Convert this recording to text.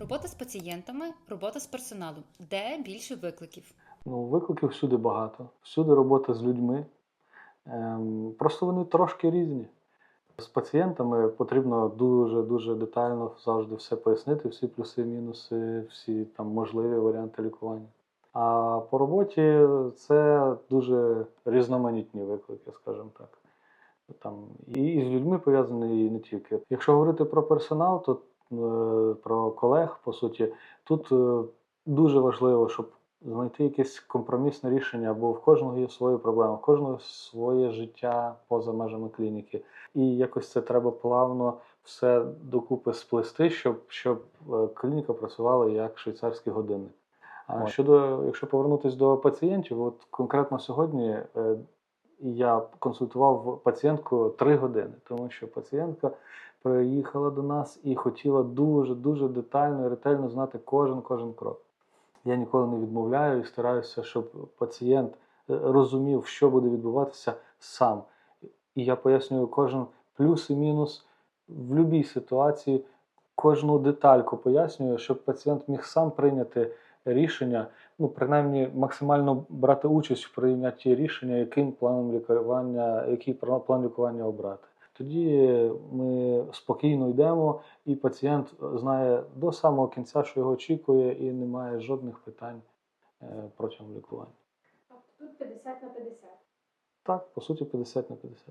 Робота з пацієнтами, робота з персоналом. Де більше викликів? Ну, викликів всюди багато. Всюди робота з людьми. Ем, просто вони трошки різні. З пацієнтами потрібно дуже-дуже детально завжди все пояснити, всі плюси, мінуси, всі там можливі варіанти лікування. А по роботі це дуже різноманітні виклики, скажімо так. Там і з людьми пов'язані, і не тільки. Якщо говорити про персонал, то про колег, по суті, тут е, дуже важливо, щоб знайти якесь компромісне рішення, бо в кожного є свої проблеми, в кожного своє життя поза межами клініки. І якось це треба плавно все докупи сплести, щоб, щоб е, клініка працювала як швейцарський годинник. А щодо, якщо повернутися до пацієнтів, от конкретно сьогодні е, я консультував пацієнтку три години, тому що пацієнтка приїхала до нас і хотіла дуже дуже детально і ретельно знати кожен кожен крок. Я ніколи не відмовляю і стараюся, щоб пацієнт е, розумів, що буде відбуватися сам. І я пояснюю кожен плюс і мінус в будь-якій ситуації, кожну детальку пояснюю, щоб пацієнт міг сам прийняти рішення, ну принаймні максимально брати участь в прийнятті рішення, яким планом лікування, який план лікування обрати. Тоді ми спокійно йдемо, і пацієнт знає до самого кінця, що його очікує, і не має жодних питань е, протягом лікування. Тобто тут 50 на 50. Так, по суті, 50 на 50.